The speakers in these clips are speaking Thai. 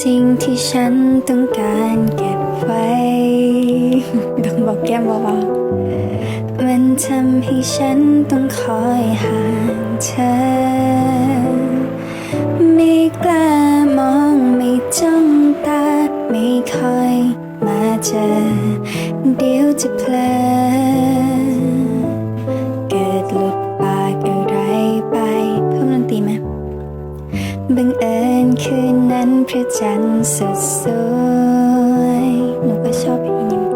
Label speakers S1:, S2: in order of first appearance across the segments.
S1: จริงที่ฉันต้องการเก็บไว้ต้องบอกแก้มบาๆมันทำให้ฉันต้องคอยห่างเธอ ไม่กล้ามองไม่จ้องตาไม่คอยมาเจอ เดี๋ยวจะเพลอเกิดหลุดปากอะไรไปเพิ่มดนตรีไหมบังเอิญ คืนนั้นพระจันทร์สดสวยหนูก็ชอบเพลงนี้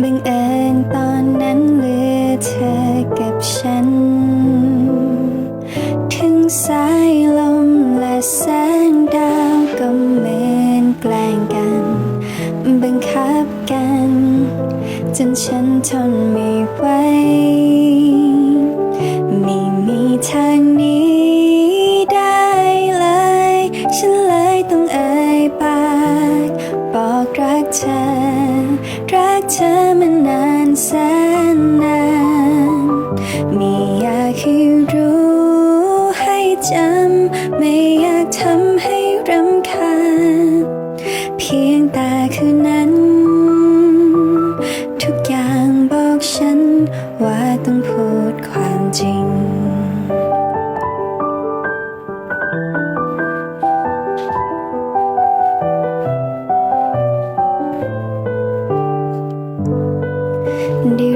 S1: บังเอิญตอนนั้นเหลือเธอกับฉัน ถึงสายลมและแสงดาวก็เหมือนแกล้งกัน บังคับกัน จนฉันทนไม่ไหว อมานานแสนนานไม่อยากให้รู้ให้จำ ไม่อยากทำให้รำคาญ เพียงแต่คืนนั้น ทุกอย่างบอกฉันว่าต้องพูดความจริง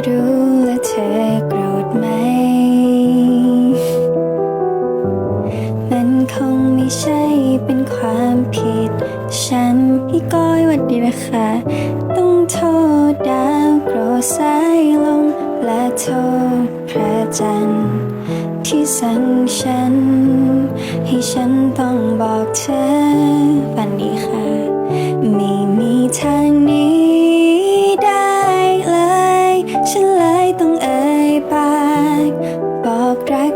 S1: รู้และเธอโกรธไหม มันคงไม่ใช่เป็นความผิด ฉันพี่ก้อยวัดดีนะคะ ต้องโทษดาวโกรธสายลมและโทษพระจันทร์ที่สั่งฉัน ให้ฉันต้องบอกเธอฝันดีค่ะ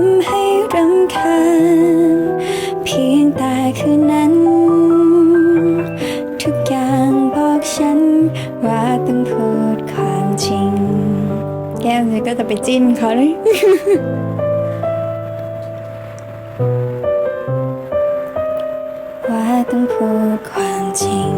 S1: ำให้รำคาญ เพียงแต่คืนนั้น ทุกอย่างบอกฉัน ว่าต้องพูดความจริง แก้มเนี่ยก็จะไปจิ้นเขาเลยว่าต้องพูดความจริง